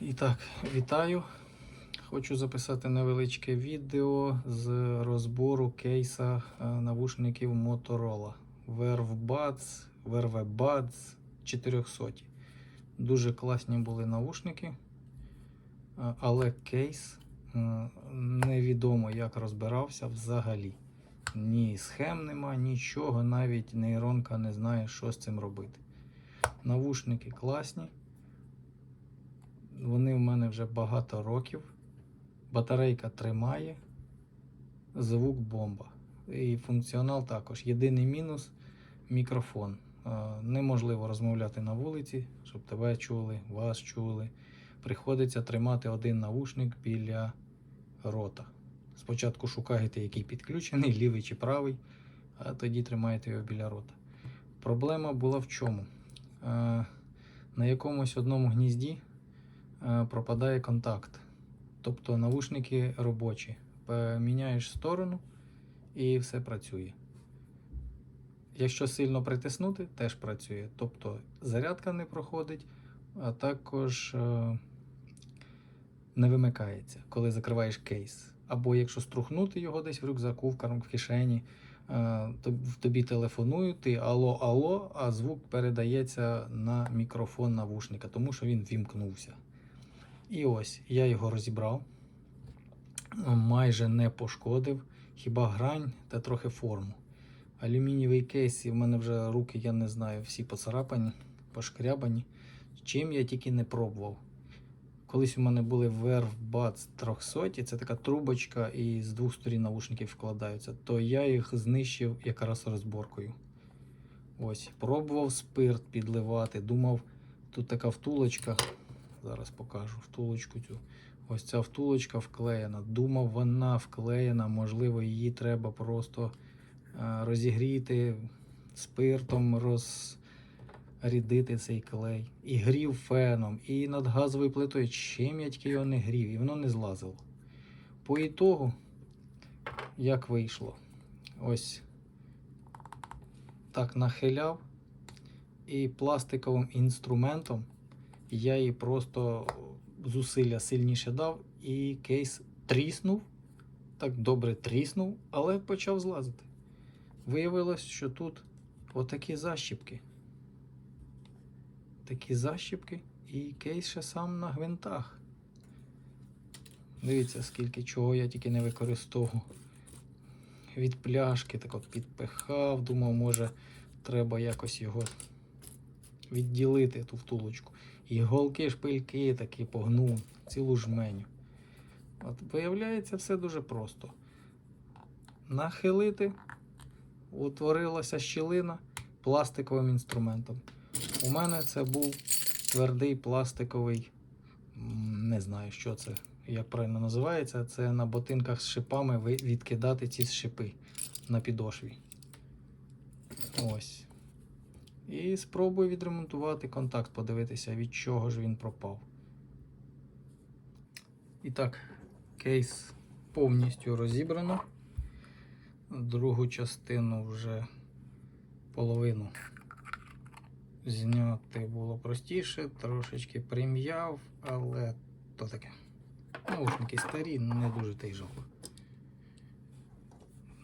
І так, вітаю. Хочу записати невеличке відео з розбору кейса е, навушників Motorola Verve Buds, Verve Buds 400. Дуже класні були навушники, е, але кейс е, невідомо як розбирався взагалі. Ні схем нема, нічого, навіть нейронка не знає, що з цим робити. Навушники класні. Вони в мене вже багато років. Батарейка тримає, звук бомба. І функціонал також. Єдиний мінус мікрофон. Неможливо розмовляти на вулиці, щоб тебе чули, вас чули. Приходиться тримати один навушник біля рота. Спочатку шукаєте, який підключений, лівий чи правий, а тоді тримаєте його біля рота. Проблема була в чому? На якомусь одному гнізді пропадає контакт. Тобто навушники робочі. Міняєш сторону і все працює. Якщо сильно притиснути, теж працює. Тобто зарядка не проходить, а також е, не вимикається, коли закриваєш кейс. Або якщо струхнути його десь в рюкзаку, в карм- в кишені, е, то- тобі телефонують, ти алло, алло, а звук передається на мікрофон навушника, тому що він вімкнувся. І ось я його розібрав, майже не пошкодив, хіба грань та трохи форму. Алюмінієвий кейс, і в мене вже руки, я не знаю, всі поцарапані, пошкрябані. Чим я тільки не пробував. Колись у мене були Buds 300, це така трубочка, і з двох сторін наушники вкладаються, то я їх знищив якраз розборкою. Ось, пробував спирт підливати, думав, тут така втулочка. Зараз покажу втулочку цю. Ось ця втулочка вклеєна. Думав, вона вклеєна, можливо, її треба просто е, розігріти спиртом, розрідити цей клей. І грів феном, і над газовою плитою. Чим я тільки його не грів, і воно не злазило. По ітогу, як вийшло, ось так нахиляв і пластиковим інструментом я її просто зусилля сильніше дав, і кейс тріснув. Так добре тріснув, але почав злазити. Виявилось, що тут отакі защіпки. Такі защіпки, і кейс ще сам на гвинтах. Дивіться, скільки чого я тільки не використовував. Від пляшки так от підпихав, думав, може, треба якось його відділити ту втулочку. І голки, шпильки такі погнув, цілу жменю. От виявляється, все дуже просто. Нахилити, утворилася щілина пластиковим інструментом. У мене це був твердий пластиковий, не знаю, що це, як правильно називається. Це на ботинках з шипами відкидати ці шипи на підошві. Ось. І спробую відремонтувати контакт, подивитися, від чого ж він пропав. І так, кейс повністю розібрано. Другу частину вже половину зняти було простіше, трошечки прим'яв, але то таке. Наушники старі, не дуже та й жалко.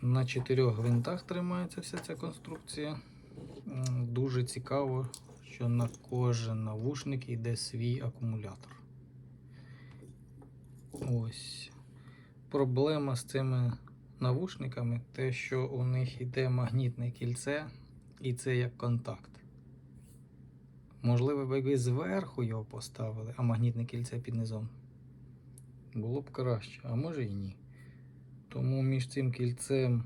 На чотирьох гвинтах тримається вся ця конструкція. Дуже цікаво, що на кожен навушник йде свій акумулятор. Ось. Проблема з цими навушниками те, що у них йде магнітне кільце, і це як контакт. Можливо, ви зверху його поставили, а магнітне кільце під низом. Було б краще, а може і ні. Тому між цим кільцем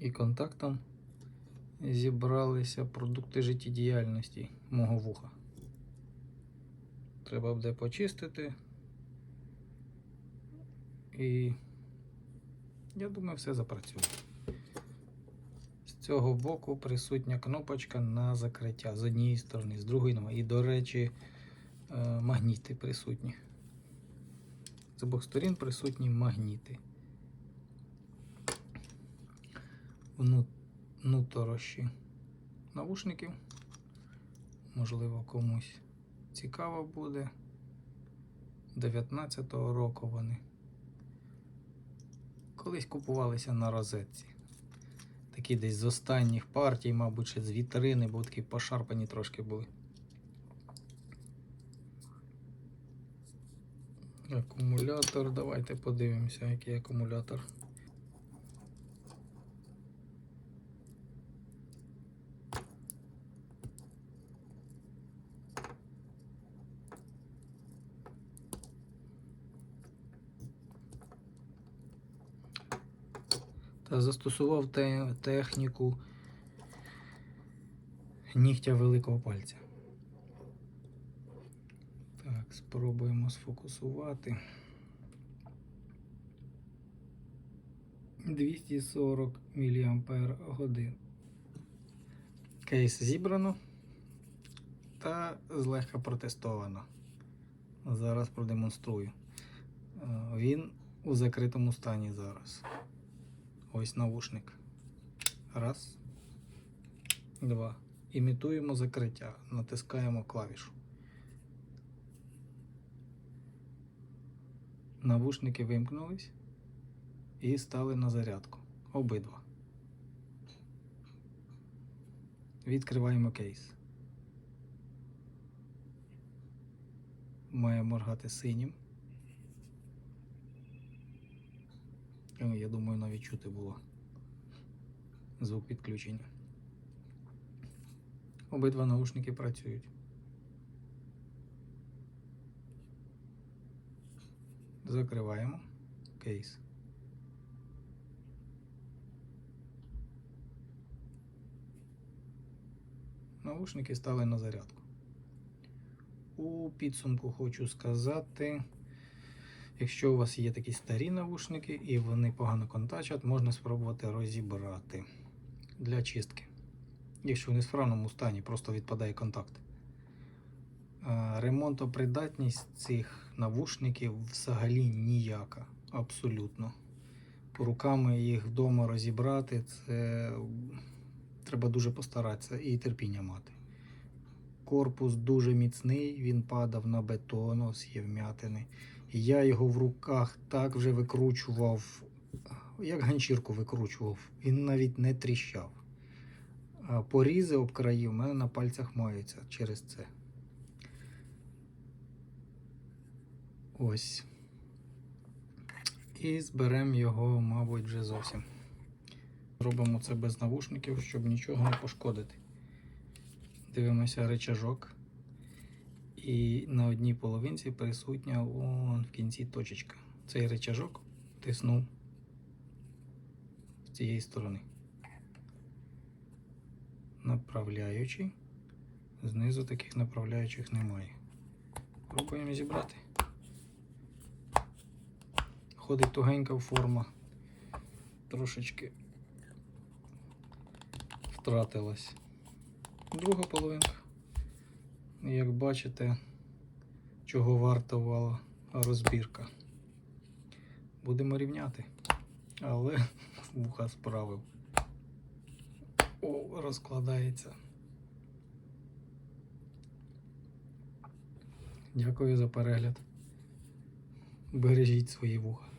і контактом зібралися продукти життєдіяльності мого вуха. Треба буде почистити. І я думаю, все запрацює. З цього боку присутня кнопочка на закриття з однієї сторони, з другої немає. І, до речі, е, магніти присутні. З обох сторін присутні магніти. Вну- Внуторощі навушників. Можливо, комусь цікаво буде. 19-го року вони. Колись купувалися на розетці. Такі десь з останніх партій, мабуть, ще з вітрини, бо такі пошарпані трошки були. Акумулятор, давайте подивимося, який акумулятор. Та застосував те- техніку нігтя великого пальця. Так, спробуємо сфокусувати. 240 мАч. Кейс зібрано та злегка протестовано. Зараз продемонструю. Е, Він у закритому стані зараз. Ось навушник. Раз. Два. Імітуємо закриття. Натискаємо клавішу. Навушники вимкнулись і стали на зарядку. Обидва. Відкриваємо кейс. Має моргати синім. О, Я думаю, навіть чути було звук підключення. Обидва наушники працюють. Закриваємо кейс. Наушники стали на зарядку. У підсумку хочу сказати, якщо у вас є такі старі навушники і вони погано контачать, можна спробувати розібрати для чистки. Якщо в несправному стані, просто відпадає контакт. Е, Ремонтопридатність цих навушників взагалі ніяка. Абсолютно. Руками їх вдома розібрати, це треба дуже постаратися і терпіння мати. Корпус дуже міцний, він падав на бетон, ось є вмятини. Я його в руках так вже викручував, як ганчірку викручував. Він навіть не тріщав. Порізи об краї у мене на пальцях маються через це. Ось. І зберемо його, мабуть, вже зовсім. Робимо це без навушників, щоб нічого не пошкодити. Дивимося речажок. І на одній половинці присутня вон в кінці точечка. Цей речажок тиснув з цієї сторони. Направляючий. Знизу таких направляючих немає. Пробуємо зібрати. Ходить тугенька форма. Трошечки втратилась. Друга половинка. Як бачите, чого вартувала розбірка. Будемо рівняти. Але вуха справив. О, розкладається. Дякую за перегляд. Бережіть свої вуха.